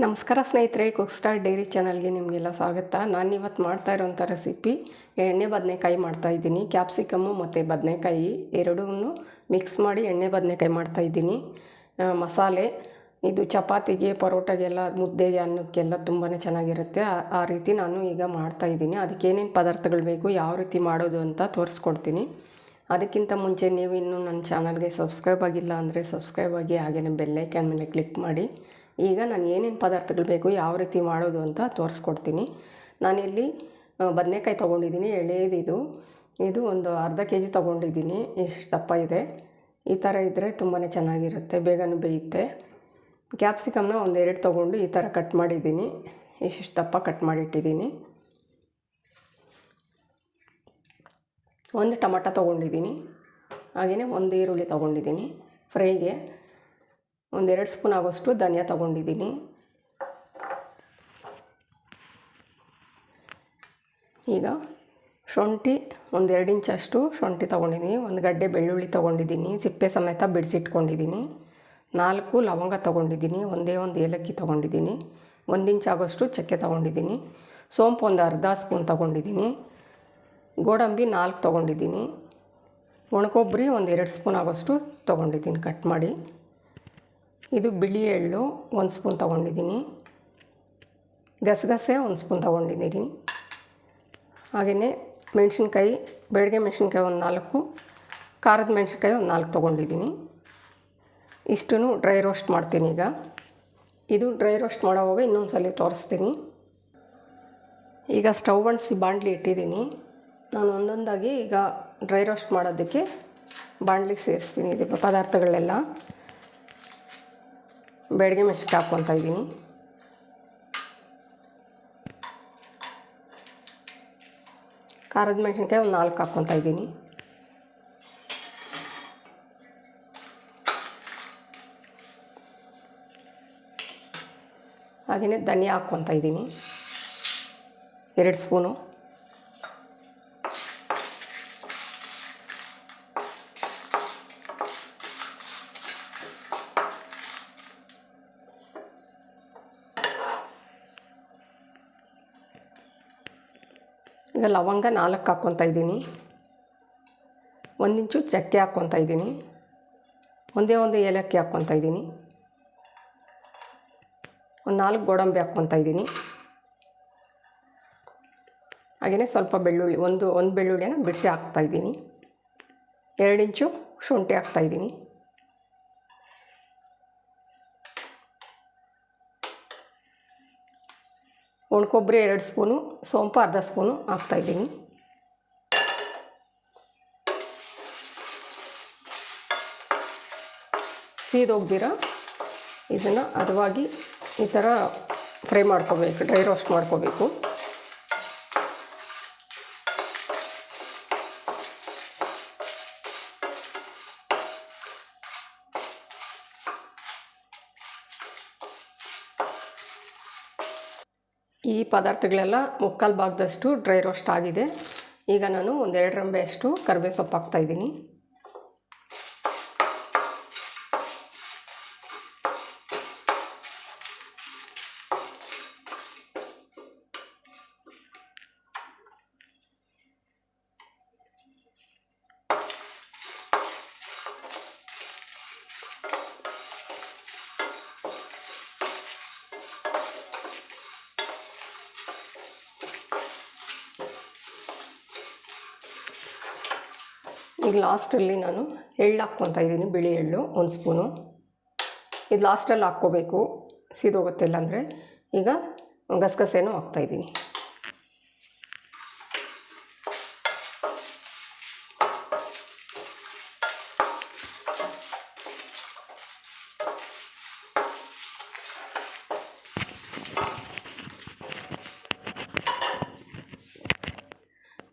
ನಮಸ್ಕಾರ ಸ್ನೇಹಿತರೆ cook star dairy ಚಾನಲ್ಗೆ ನಿಮಗೆಲ್ಲ ಸ್ವಾಗತ. ನಾನು ಇವತ್ತು ಮಾಡ್ತಾ ಇರೋಂಥ ರೆಸಿಪಿ ಎಣ್ಣೆ ಬದನೆಕಾಯಿ ಮಾಡ್ತಾಯಿದ್ದೀನಿ ಕ್ಯಾಪ್ಸಿಕಮ್ಮು ಮತ್ತು ಬದನೆಕಾಯಿ ಎರಡೂ ಮಿಕ್ಸ್ ಮಾಡಿ ಎಣ್ಣೆ ಬದನೆಕಾಯಿ ಮಾಡ್ತಾಯಿದ್ದೀನಿ ಮಸಾಲೆ, ಇದು ಚಪಾತಿಗೆ, ಪರೋಟಗೆಲ್ಲ, ಮುದ್ದೆಗೆ, ಅನ್ನಕ್ಕೆಲ್ಲ ತುಂಬಾ ಚೆನ್ನಾಗಿರುತ್ತೆ. ಆ- ರೀತಿ ನಾನು ಈಗ ಮಾಡ್ತಾಯಿದ್ದೀನಿ ಅದಕ್ಕೆ ಏನೇನು ಪದಾರ್ಥಗಳು ಬೇಕು, ಯಾವ ರೀತಿ ಮಾಡೋದು ಅಂತ ತೋರಿಸ್ಕೊಡ್ತೀನಿ. ಅದಕ್ಕಿಂತ ಮುಂಚೆ ನೀವು ಇನ್ನೂ ನನ್ನ ಚಾನಲ್ಗೆ ಸಬ್ಸ್ಕ್ರೈಬ್ ಆಗಿಲ್ಲ ಅಂದರೆ ಸಬ್ಸ್ಕ್ರೈಬ್ ಆಗಿ ಹಾಗೆಯೇ ಬೆಲ್ಲೈಕನ್ ಮೇಲೆ ಕ್ಲಿಕ್ ಮಾಡಿ. ಈಗ ನಾನು ಏನೇನು ಪದಾರ್ಥಗಳು ಬೇಕು, ಯಾವ ರೀತಿ ಮಾಡೋದು ಅಂತ ತೋರಿಸ್ಕೊಡ್ತೀನಿ. ನಾನಿಲ್ಲಿ ಬದನೆಕಾಯಿ ತೊಗೊಂಡಿದ್ದೀನಿ ಎಳೆಯದಿದು ಇದು ಒಂದು ಅರ್ಧ ಕೆ ಜಿ ತೊಗೊಂಡಿದ್ದೀನಿ, ಇಷ್ಟು ದಪ್ಪ ಇದೆ. ಈ ಥರ ಇದ್ದರೆ ತುಂಬಾ ಚೆನ್ನಾಗಿರುತ್ತೆ, ಬೇಗನೂ ಬೇಯುತ್ತೆ. ಕ್ಯಾಪ್ಸಿಕಮ್ನ ಒಂದು ಎರಡು ತೊಗೊಂಡು ಈ ಥರ ಕಟ್ ಮಾಡಿದ್ದೀನಿ ಇಷ್ಟಿಷ್ಟು ದಪ್ಪ ಕಟ್ ಮಾಡಿಟ್ಟಿದ್ದೀನಿ. ಒಂದು ಟೊಮಟ ತೊಗೊಂಡಿದ್ದೀನಿ ಹಾಗೆಯೇ ಒಂದು ಈರುಳ್ಳಿ ತೊಗೊಂಡಿದ್ದೀನಿ, ಫ್ರೈಗೆ. ಒಂದೆರಡು ಸ್ಪೂನ್ ಆಗೋಷ್ಟು ಧನಿಯಾ ತೊಗೊಂಡಿದ್ದೀನಿ. ಈಗ ಶುಂಠಿ ಒಂದೆರಡು ಇಂಚಷ್ಟು ಶುಂಠಿ ತೊಗೊಂಡಿದ್ದೀನಿ. ಒಂದು ಗಡ್ಡೆ ಬೆಳ್ಳುಳ್ಳಿ ತೊಗೊಂಡಿದ್ದೀನಿ. ಸಿಪ್ಪೆ ಸಮೇತ ಬಿಡಿಸಿಟ್ಕೊಂಡಿದ್ದೀನಿ. ನಾಲ್ಕು ಲವಂಗ ತೊಗೊಂಡಿದ್ದೀನಿ. ಒಂದೇ ಒಂದು ಏಲಕ್ಕಿ ತೊಗೊಂಡಿದ್ದೀನಿ. ಒಂದು ಇಂಚ್ ಆಗೋಷ್ಟು ಚಕ್ಕೆ ತೊಗೊಂಡಿದ್ದೀನಿ. ಸೋಂಪು ಒಂದು ಅರ್ಧ ಸ್ಪೂನ್ ತೊಗೊಂಡಿದ್ದೀನಿ. ಗೋಡಂಬಿ ನಾಲ್ಕು ತೊಗೊಂಡಿದ್ದೀನಿ. ಒಣಕೊಬ್ಬರಿ ಒಂದು ಎರಡು ಸ್ಪೂನ್ ಆಗೋಷ್ಟು ತೊಗೊಂಡಿದ್ದೀನಿ ಕಟ್ ಮಾಡಿ. ಇದು ಬಿಳಿ ಎಳ್ಳು ಒಂದು ಸ್ಪೂನ್ ತೊಗೊಂಡಿದ್ದೀನಿ. ಗಸಗಸೆ ಒಂದು ಸ್ಪೂನ್ ತೊಗೊಂಡಿದ್ದೀನಿ. ಹಾಗೆಯೇ ಮೆಣಸಿನ್ಕಾಯಿ ಬೆಳಗ್ಗೆ ಮೆಣಸಿನ್ಕಾಯಿ ಒಂದು ನಾಲ್ಕು, ಖಾರದ ಮೆಣಸಿನ್ಕಾಯಿ ಒಂದು ನಾಲ್ಕು ತೊಗೊಂಡಿದ್ದೀನಿ. ಇಷ್ಟೂ ಡ್ರೈ ರೋಸ್ಟ್ ಮಾಡ್ತೀನಿ ಈಗ. ಇದು ಡ್ರೈ ರೋಸ್ಟ್ ಮಾಡೋವಾಗ ಇನ್ನೊಂದು ಸಲ ತೋರಿಸ್ತೀನಿ. ಈಗ ಸ್ಟವ್ ಅಂಟಿಸಿ ಬಾಂಡ್ಲಿ ಇಟ್ಟಿದ್ದೀನಿ. ನಾನು ಒಂದೊಂದಾಗಿ ಈಗ ಡ್ರೈ ರೋಸ್ಟ್ ಮಾಡೋದಕ್ಕೆ ಬಾಂಡ್ಲಿಗೆ ಸೇರಿಸ್ತೀನಿ. ಇದು ಪದಾರ್ಥಗಳೆಲ್ಲ. ಬೆಳಗ್ಗೆ ಮೆಣಸಿನ್ಕಾಯಿ ಹಾಕ್ಕೊತಾ ಇದ್ದೀನಿ. ಖಾರದ ಮೆಣಸಿನ್ಕಾಯಿ ಒಂದು ನಾಲ್ಕು ಹಾಕ್ಕೊತಾ ಇದ್ದೀನಿ. ಹಾಗೆಯೇ ಧನಿಯಾ ಹಾಕ್ಕೊತಾ ಇದ್ದೀನಿ. ಎರಡು ಸ್ಪೂನು. ಈಗ ಲವಂಗ ನಾಲ್ಕು ಹಾಕ್ಕೊತಾ ಇದ್ದೀನಿ. ಒಂದಿಂಚು ಚಕ್ಕೆ ಹಾಕ್ಕೊತಾ ಇದ್ದೀನಿ. ಒಂದೇ ಒಂದು ಏಲಕ್ಕಿ ಹಾಕ್ಕೊತ ಇದ್ದೀನಿ. ಒಂದು ನಾಲ್ಕು ಗೋಡಂಬಿ ಹಾಕ್ಕೊತಾ ಇದ್ದೀನಿ. ಹಾಗೆಯೇ ಸ್ವಲ್ಪ ಬೆಳ್ಳುಳ್ಳಿ, ಒಂದು ಒಂದು ಬೆಳ್ಳುಳ್ಳಿಯನ್ನು ಬಿಡಿಸಿ ಹಾಕ್ತಾಯಿದ್ದೀನಿ ಎರಡು ಇಂಚು ಶುಂಠಿ ಹಾಕ್ತಾ ಒಣಕೊಬ್ಬರಿ ಎರಡು ಸ್ಪೂನು, ಸೋಂಪು ಅರ್ಧ ಸ್ಪೂನು ಹಾಕ್ತಾಯಿದ್ದೀನಿ ಸೀದೋಗ್ದಿರ ಇದನ್ನು ಹದವಾಗಿ ಈ ಥರ ಫ್ರೈ ಮಾಡ್ಕೋಬೇಕು, ಡ್ರೈ ರೋಸ್ಟ್ ಮಾಡ್ಕೋಬೇಕು. ಈ ಪದಾರ್ಥಗಳೆಲ್ಲ ಮುಕ್ಕಾಲು ಭಾಗದಷ್ಟು ಡ್ರೈ ರೋಸ್ಟ್ ಆಗಿದೆ. ಈಗ ನಾನು ಒಂದೆರಡು ರಂಬೆಯಷ್ಟು ಕರಿಬೇವು ಸೊಪ್ಪು ಹಾಕ್ತಾಯಿದ್ದೀನಿ ಈಗ ಲಾಸ್ಟಲ್ಲಿ ನಾನು ಎಳ್ಳು ಹಾಕ್ಕೊತಾ ಇದ್ದೀನಿ, ಬಿಳಿ ಎಳ್ಳು, ಒಂದು ಸ್ಪೂನು ಇದು ಲಾಸ್ಟಲ್ಲಿ ಹಾಕ್ಕೋಬೇಕು. ಸೀದೋಗುತ್ತೆ ಇಲ್ಲಾಂದರೆ ಈಗ ಗಸಗಸೆನೂ ಹಾಕ್ತಾಯಿದ್ದೀನಿ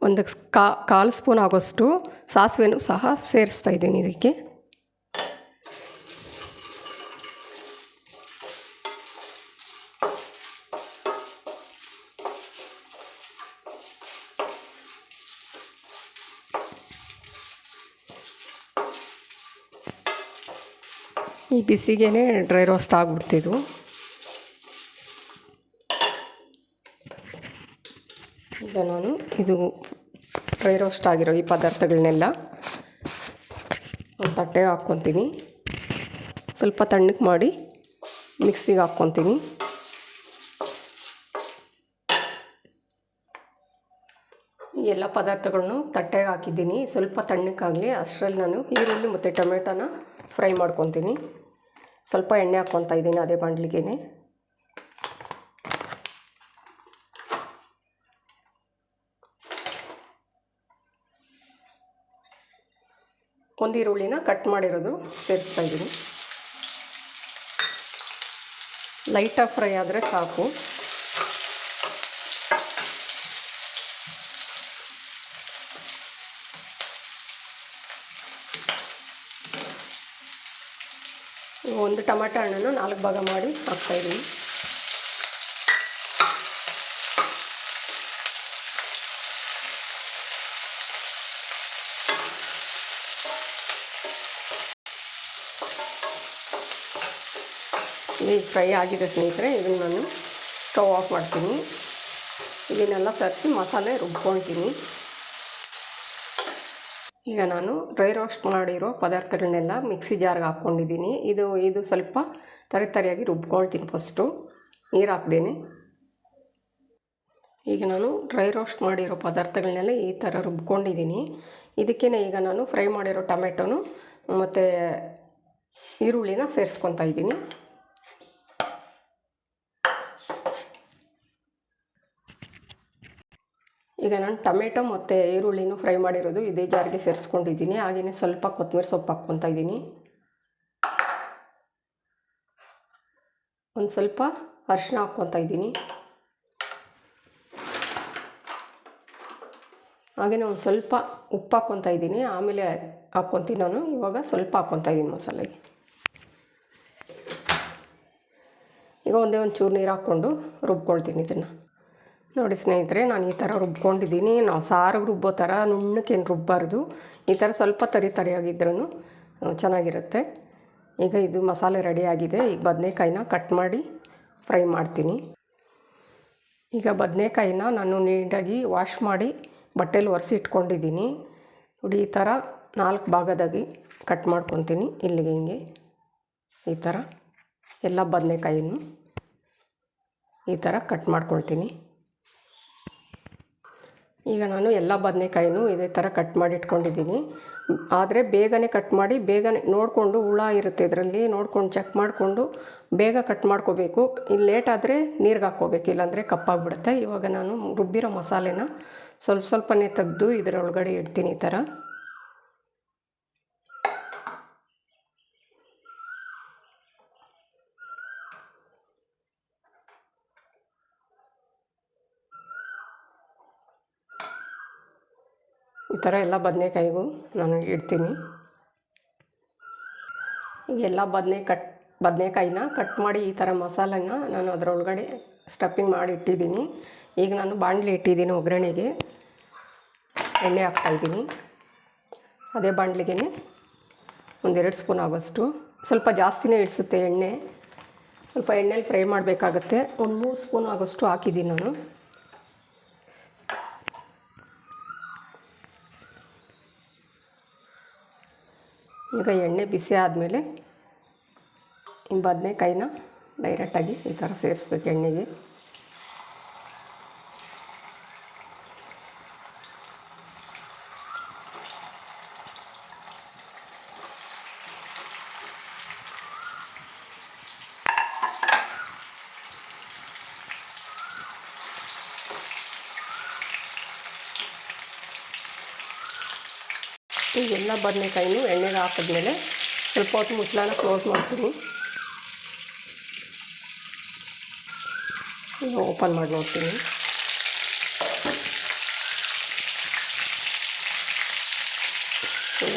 ಒಂದು ಕಾ, ಕಾಲು ಸ್ಪೂನ್ ಆಗೋಷ್ಟು ಸಾಸಿವೆನೂ ಸಹ ಸೇರಿಸ್ತಾ ಇದ್ದೀನಿ ಇದಕ್ಕೆ. ಈ ಬಿಸಿಗೇ ಡ್ರೈ ರೋಸ್ಟ್ ಆಗಿಬಿಡ್ತಿದ್ವು. ಈಗ ನಾನು ಇದು ಡ್ರೈ ರೋಸ್ಟ್ ಆಗಿರೋ ಈ ಪದಾರ್ಥಗಳನ್ನೆಲ್ಲ ಒಂದು ತಟ್ಟೆಗೆ ಹಾಕ್ಕೊತೀನಿ. ಸ್ವಲ್ಪ ತಣ್ಣಗೆ ಮಾಡಿ ಮಿಕ್ಸಿಗೆ ಹಾಕ್ಕೊತೀನಿ. ಎಲ್ಲ ಪದಾರ್ಥಗಳನ್ನು ತಟ್ಟೆಗೆ ಹಾಕಿದ್ದೀನಿ. ಸ್ವಲ್ಪ ತಣ್ಣಕ್ಕಾಗಲಿ ಅಷ್ಟರಲ್ಲಿ ನಾನು ಈರುಳ್ಳಿ ಮತ್ತು ಟೊಮೆಟೊನ ಫ್ರೈ ಮಾಡ್ಕೊತೀನಿ. ಸ್ವಲ್ಪ ಎಣ್ಣೆ ಹಾಕ್ಕೊತಾ ಇದ್ದೀನಿ ಅದೇ ಬಾಣಲಿಗೆನೆ. ಒಂದು ಈರುಳ್ಳಿನ ಕಟ್ ಮಾಡಿರೋದು ಸೇರಿಸ್ತಾ ಇದ್ದೀನಿ. ಲೈಟಾಗಿ ಫ್ರೈ ಆದರೆ ಸಾಕು. ಒಂದು ಟೊಮೆಟೊ ಹಣ್ಣನ್ನು ನಾಲ್ಕು ಭಾಗ ಮಾಡಿ ಹಾಕ್ತಾಯಿದ್ದೀನಿ ಇದು ಫ್ರೈ ಆಗಿದೆ ಸ್ನೇಹಿತರೆ, ಇದನ್ನು ನಾನು ಸ್ಟವ್ ಆಫ್ ಮಾಡ್ತೀನಿ. ಇದನ್ನೆಲ್ಲ ಸರಿಸಿ ಮಸಾಲೆ ರುಬ್ಕೊಳ್ತೀನಿ. ಈಗ ನಾನು ಡ್ರೈ ರೋಸ್ಟ್ ಮಾಡಿರೋ ಪದಾರ್ಥಗಳನ್ನೆಲ್ಲ ಮಿಕ್ಸಿ ಜಾರ್ಗೆ ಹಾಕ್ಕೊಂಡಿದ್ದೀನಿ. ಇದು ಇದು ಸ್ವಲ್ಪ ತರಿ ತರಿಯಾಗಿ ರುಬ್ಕೊಳ್ತೀನಿ ಫಸ್ಟು. ನೀರು ಹಾಕ್ದೇನೆ. ಈಗ ನಾನು ಡ್ರೈ ರೋಸ್ಟ್ ಮಾಡಿರೋ ಪದಾರ್ಥಗಳನ್ನೆಲ್ಲ ಈ ಥರ ರುಬ್ಕೊಂಡಿದ್ದೀನಿ. ಇದಕ್ಕೇ ಈಗ ನಾನು ಫ್ರೈ ಮಾಡಿರೋ ಟೊಮೆಟೊನು ಮತ್ತು ಈರುಳ್ಳಿನ ಸೇರಿಸ್ಕೊತಾ ಇದ್ದೀನಿ. ಈಗ ನಾನು ಟೊಮೆಟೊ ಮತ್ತು ಈರುಳ್ಳಿನೂ ಫ್ರೈ ಮಾಡಿರೋದು ಇದೇ ಜಾರಿಗೆ ಸೇರಿಸ್ಕೊಂಡಿದ್ದೀನಿ. ಹಾಗೆಯೇ ಸ್ವಲ್ಪ ಕೊತ್ತಂಬರಿ ಸೊಪ್ಪು ಹಾಕ್ಕೊತಾ ಇದ್ದೀನಿ. ಒಂದು ಸ್ವಲ್ಪ ಅರಿಶಿನ ಹಾಕ್ಕೊತಾ ಇದ್ದೀನಿ. ಹಾಗೆಯೇ ಒಂದು ಸ್ವಲ್ಪ ಉಪ್ಪು ಹಾಕ್ಕೊತಾ ಇದ್ದೀನಿ. ಆಮೇಲೆ ಹಾಕ್ಕೊತೀನಿ ನಾನು. ಇವಾಗ ಸ್ವಲ್ಪ ಹಾಕ್ಕೊತಾ ಇದ್ದೀನಿ ಮಸಾಲೆಗೆ. ಈಗ ಒಂದೇ ಒಂದು ಚೂರು ನೀರು ಹಾಕ್ಕೊಂಡು ರುಬ್ಕೊಳ್ತೀನಿ ಇದನ್ನು. ನೋಡಿ ಸ್ನೇಹಿತರೆ, ನಾನು ಈ ಥರ ರುಬ್ಕೊಂಡಿದ್ದೀನಿ. ನಾವು ಸಾರಿಗೆ ರುಬ್ಬೋ ಥರ ನುಣ್ಣಕ್ಕೇನು ರುಬ್ಬಾರ್ದು. ಈ ಥರ ಸ್ವಲ್ಪ ತರಿ ತರಿಯಾಗಿದ್ರೂ ಚೆನ್ನಾಗಿರುತ್ತೆ. ಈಗ ಇದು ಮಸಾಲೆ ರೆಡಿಯಾಗಿದೆ ಈಗ ಬದನೆಕಾಯಿನ ಕಟ್ ಮಾಡಿ ಫ್ರೈ ಮಾಡ್ತೀನಿ. ಈಗ ಬದನೆಕಾಯಿನ ನಾನು ನೀಟಾಗಿ ವಾಶ್ ಮಾಡಿ ಬಟ್ಟೆಲಿ ಒರೆಸಿ ಇಟ್ಕೊಂಡಿದ್ದೀನಿ. ನೋಡಿ, ಈ ಥರ ನಾಲ್ಕು ಭಾಗದಾಗಿ ಕಟ್ ಮಾಡ್ಕೊತೀನಿ. ಇಲ್ಲಿಗೆ ಹಿಂಗೆ ಈ ಥರ. ಎಲ್ಲ ಬದನೆಕಾಯಿನೂ ಈ ಥರ ಕಟ್ ಮಾಡ್ಕೊಳ್ತೀನಿ. ಈಗ ನಾನು ಎಲ್ಲ ಬದನೆಕಾಯಿನೂ ಇದೇ ಥರ ಕಟ್ ಮಾಡಿ ಇಟ್ಕೊಂಡಿದ್ದೀನಿ. ಆದರೆ ಬೇಗನೆ ಕಟ್ ಮಾಡಿ ಬೇಗನೆ ನೋಡಿಕೊಂಡು ಹುಳ ಇರುತ್ತೆ ಇದರಲ್ಲಿ, ನೋಡ್ಕೊಂಡು ಚೆಕ್ ಮಾಡಿಕೊಂಡು ಬೇಗ ಕಟ್ ಮಾಡ್ಕೋಬೇಕು. ಇಲ್ಲಿ ಲೇಟ್ ನೀರಿಗೆ ಹಾಕ್ಕೋಬೇಕು, ಇಲ್ಲಾಂದರೆ ಕಪ್ಪಾಗ್ಬಿಡುತ್ತೆ. ಇವಾಗ ನಾನು ರುಬ್ಬಿರೋ ಮಸಾಲೆನ ಸ್ವಲ್ಪ ಸ್ವಲ್ಪನೇ ತೆಗೆದು ಇದರೊಳಗಡೆ ಇಡ್ತೀನಿ ಈ ಥರ. ಥರ ಎಲ್ಲ ಬದನೆಕಾಯಿಗೂ ನಾನು ಇಡ್ತೀನಿ. ಎಲ್ಲ ಬದನೆ ಕಟ್, ಬದನೆಕಾಯಿನ ಕಟ್ ಮಾಡಿ ಈ ಥರ ಮಸಾಲೆನ ನಾನು ಅದರೊಳಗಡೆ ಸ್ಟಫಿಂಗ್ ಮಾಡಿ ಇಟ್ಟಿದ್ದೀನಿ. ಈಗ ನಾನು ಬಾಣಲಿ ಇಟ್ಟಿದ್ದೀನಿ ಒಗ್ಗರಣೆಗೆ. ಎಣ್ಣೆ ಹಾಕ್ತಾಯಿದ್ದೀನಿ ಅದೇ ಬಾಣಲಿಗೆ ಒಂದೆರಡು ಸ್ಪೂನ್ ಆಗೋಷ್ಟು. ಸ್ವಲ್ಪ ಜಾಸ್ತಿನೇ ಇಡಿಸುತ್ತೆ ಎಣ್ಣೆ. ಸ್ವಲ್ಪ ಎಣ್ಣೆಲಿ ಫ್ರೈ ಮಾಡಬೇಕಾಗತ್ತೆ. ಒಂದು ಮೂರು ಸ್ಪೂನ್ ಆಗೋಷ್ಟು ಹಾಕಿದ್ದೀನಿ ನಾನು. ಈಗ ಎಣ್ಣೆ ಬಿಸಿ ಆದಮೇಲೆ ಈ ಬದನೆಕಾಯಿನ ಡೈರೆಕ್ಟಾಗಿ ಈ ಥರ ಸೇರಿಸ್ಬೇಕು ಎಣ್ಣೆಗೆ. ಬದನೆಕಾಯಿನೂ ಎಣ್ಣೆಗೆ ಹಾಕಿದ್ಮೇಲೆ ಸ್ವಲ್ಪ ಹೊತ್ತು ಮುಚ್ಚಳನ ಕ್ಲೋಸ್ ಮಾಡ್ತೀನಿ. ಓಪನ್ ಮಾಡಿ ನೋಡ್ತೀನಿ.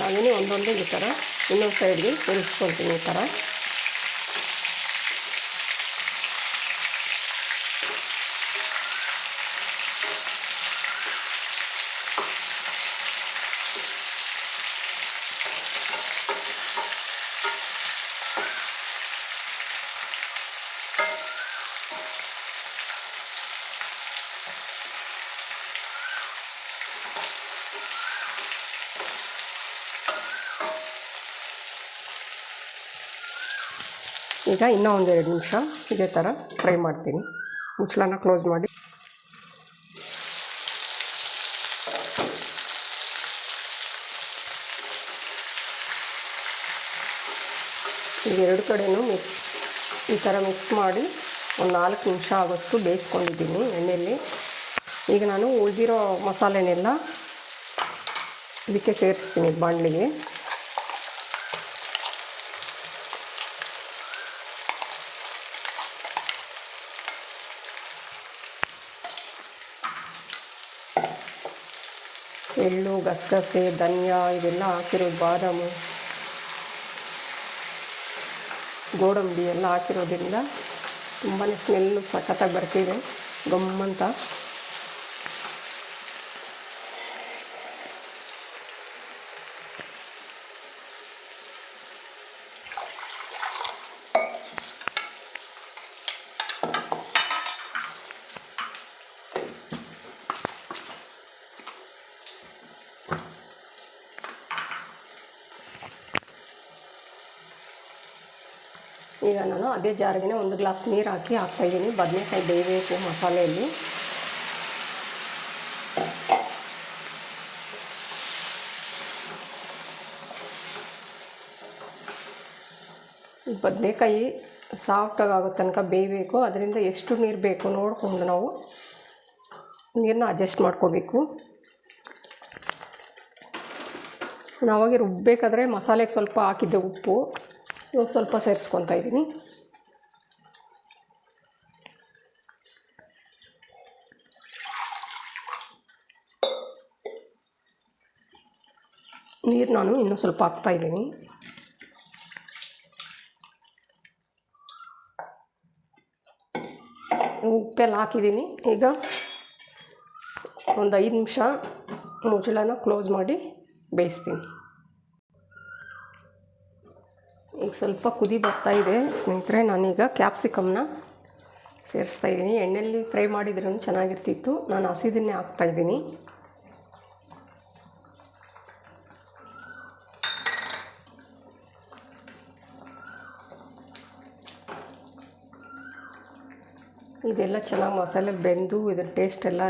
ಹಾಗೆಯೇ ಒಂದೊಂದೇ ಈ ಥರ, ಇನ್ನೊಂದು ಸೈಡ್ಗೆ ತಿರುಗಿಸ್ಕೊಳ್ತೀನಿ ಈ ಥರ. ಈಗ ಇನ್ನೂ ಒಂದೆರಡು ನಿಮಿಷ ಇದೇ ಥರ ಫ್ರೈ ಮಾಡ್ತೀನಿ. ಮುಚ್ಚಳನ ಕ್ಲೋಸ್ ಮಾಡಿ. ಈಗ ಎರಡು ಕಡೆಯೂ ಮಿಕ್ಸ್ ಈ ಥರ ಮಿಕ್ಸ್ ಮಾಡಿ ಒಂದು ನಾಲ್ಕು ನಿಮಿಷ ಆಗೋಷ್ಟು ಬೇಯಿಸ್ಕೊಂಡಿದ್ದೀನಿ ಎಣ್ಣೆಯಲ್ಲಿ. ಈಗ ನಾನು ಉಳಿದಿರೋ ಮಸಾಲೆನೆಲ್ಲ ಇದಕ್ಕೆ ಸೇರಿಸ್ತೀನಿ ಬಾಣಲಿಗೆ. ಎಳ್ಳು ಗಸಗಸೆ ಧನ್ಯ ಇದೆಲ್ಲ ಹಾಕಿರೋದು ಬಾದಾಮು ಗೋಡಂಬಿ ಎಲ್ಲ ಹಾಕಿರೋದ್ರಿಂದ ತುಂಬಾ ಸ್ಮೆಲ್ಲು ಸಖತ್ತಾಗಿ ಬರ್ತಿದೆ ಗಮ್ಮಂತ. ಈಗ ನಾನು ಅದೇ ಜಾರಿಗೆ ಒಂದು ಗ್ಲಾಸ್ ನೀರು ಹಾಕಿ ಹಾಕ್ತಾಯಿದ್ದೀನಿ ಬದನೆಕಾಯಿ ಬೇಯಬೇಕು ಮಸಾಲೆಯಲ್ಲಿ. ಬದನೆಕಾಯಿ ಸಾಫ್ಟಾಗಿ ಆಗೋ ತನಕ ಬೇಯಬೇಕು. ಅದರಿಂದ ಎಷ್ಟು ನೀರು ಬೇಕು ನೋಡಿಕೊಂಡು ನಾವು ನೀರನ್ನ ಅಡ್ಜಸ್ಟ್ ಮಾಡ್ಕೋಬೇಕು. ನಾವಾಗಿ ರುಬ್ಬಬೇಕಾದ್ರೆ ಮಸಾಲೆಗೆ ಸ್ವಲ್ಪ ಹಾಕಿದ್ದೆ ಉಪ್ಪು. ಇವಾಗ ಸ್ವಲ್ಪ ಸೇರಿಸ್ಕೊತಾ ಇದ್ದೀನಿ. ನೀರು ನಾನು ಇನ್ನೂ ಸ್ವಲ್ಪ ಹಾಕ್ತಾ ಇದ್ದೀನಿ. ಉಪ್ಪೆಲ್ಲ ಹಾಕಿದ್ದೀನಿ. ಈಗ ಒಂದು ಐದು ನಿಮಿಷ ಮುಚ್ಚಳನ ಕ್ಲೋಸ್ ಮಾಡಿ ಬೇಯಿಸ್ತೀನಿ. ಈಗ ಸ್ವಲ್ಪ ಕುದಿ ಬರ್ತಾ ಇದೆ. ಸ್ನೇಹಿತರೆ, ನಾನೀಗ ಕ್ಯಾಪ್ಸಿಕಮ್ನ ಸೇರಿಸ್ತಾ ಇದ್ದೀನಿ. ಎಣ್ಣೆಯಲ್ಲಿ ಫ್ರೈ ಮಾಡಿದ್ರೂ ಚೆನ್ನಾಗಿರ್ತಿತ್ತು. ನಾನು ಹಸಿದನ್ನೇ ಹಾಕ್ತಾಯಿದ್ದೀನಿ ಇದೆಲ್ಲ ಚೆನ್ನಾಗಿ ಮಸಾಲೆ ಬೆಂದು, ಇದ್ರ ಟೇಸ್ಟ್ ಎಲ್ಲ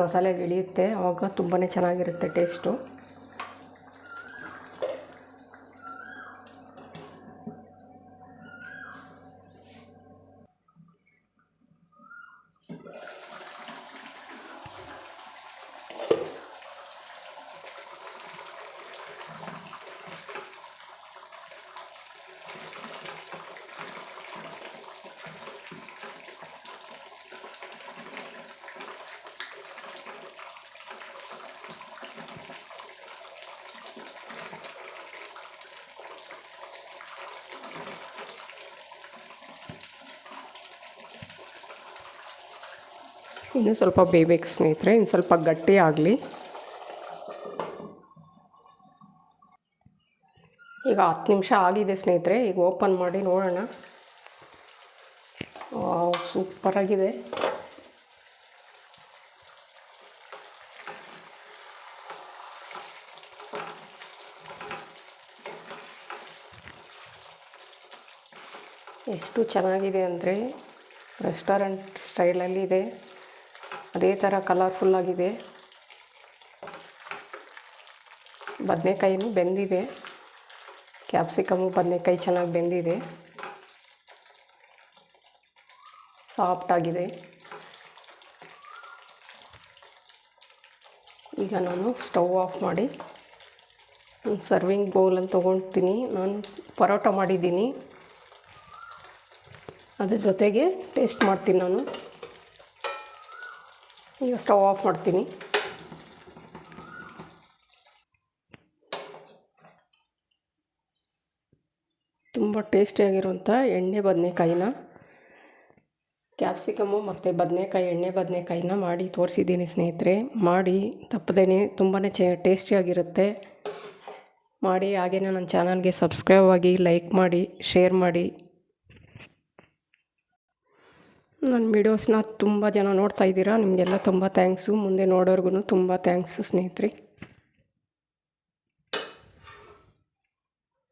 ಮಸಾಲೆಗೆ ಇಳಿಯುತ್ತೆ. ಆವಾಗ ತುಂಬಾ ಚೆನ್ನಾಗಿರುತ್ತೆ ಟೇಸ್ಟು ಇನ್ನೂ ಸ್ವಲ್ಪ ಬೇಯಬೇಕು ಸ್ನೇಹಿತರೆ, ಇನ್ನು ಸ್ವಲ್ಪ ಗಟ್ಟಿ ಆಗಲಿ. ಈಗ ಹತ್ತು ನಿಮಿಷ ಆಗಿದೆ ಸ್ನೇಹಿತರೆ, ಈಗ ಓಪನ್ ಮಾಡಿ ನೋಡೋಣ. ಸೂಪರಾಗಿದೆ ಎಷ್ಟು ಚೆನ್ನಾಗಿದೆ ಅಂದರೆ ರೆಸ್ಟೋರೆಂಟ್ ಸ್ಟೈಲಲ್ಲಿದೆ ಅದೇ ಥರ ಕಲರ್ಫುಲ್ಲಾಗಿದೆ ಬದನೆಕಾಯಿನೂ ಬೆಂದಿದೆ. ಕ್ಯಾಪ್ಸಿಕಮು ಬದನೆಕಾಯಿ ಚೆನ್ನಾಗಿ ಬೆಂದಿದೆ. ಸಾಫ್ಟಾಗಿದೆ ಈಗ ನಾನು ಸ್ಟವ್ ಆಫ್ ಮಾಡಿ ಸರ್ವಿಂಗ್ ಬೌಲನ್ನು ತೊಗೊಳ್ತೀನಿ ನಾನು ಪರೋಟ ಮಾಡಿದ್ದೀನಿ. ಅದ್ರ ಜೊತೆಗೆ ಟೇಸ್ಟ್ ಮಾಡ್ತೀನಿ ನಾನು. ಈಗ ಸ್ಟವ್ ಆಫ್ ಮಾಡ್ತೀನಿ. ತುಂಬ ಟೇಸ್ಟಿಯಾಗಿರುವಂಥ ಎಣ್ಣೆ ಬದನೆಕಾಯಿನ. ಕ್ಯಾಪ್ಸಿಕಮ್ಮು ಮತ್ತು ಬದನೆಕಾಯಿ, ಎಣ್ಣೆ ಬದನೆಕಾಯಿನ ಮಾಡಿ ತೋರಿಸಿದ್ದೀನಿ ಸ್ನೇಹಿತರೆ. ಮಾಡಿ ತಪ್ಪದೇ ತುಂಬಾ ಚೆ ಟೇಸ್ಟಿಯಾಗಿರುತ್ತೆ ಮಾಡಿ ಹಾಗೆಯೇ ನನ್ನ ಚಾನಲ್ಗೆ ಸಬ್ಸ್ಕ್ರೈಬ್ ಆಗಿ ಲೈಕ್ ಮಾಡಿ, ಶೇರ್ ಮಾಡಿ. ನನ್ನ ವೀಡಿಯೋಸ್ನ ತುಂಬ ಜನ ನೋಡ್ತಾ ಇದ್ದೀರಾ ನಿಮಗೆಲ್ಲ ತುಂಬ ಥ್ಯಾಂಕ್ಸು. ಮುಂದೆ ನೋಡೋರ್ಗು ತುಂಬ ಥ್ಯಾಂಕ್ಸು ಸ್ನೇಹಿತರೆ.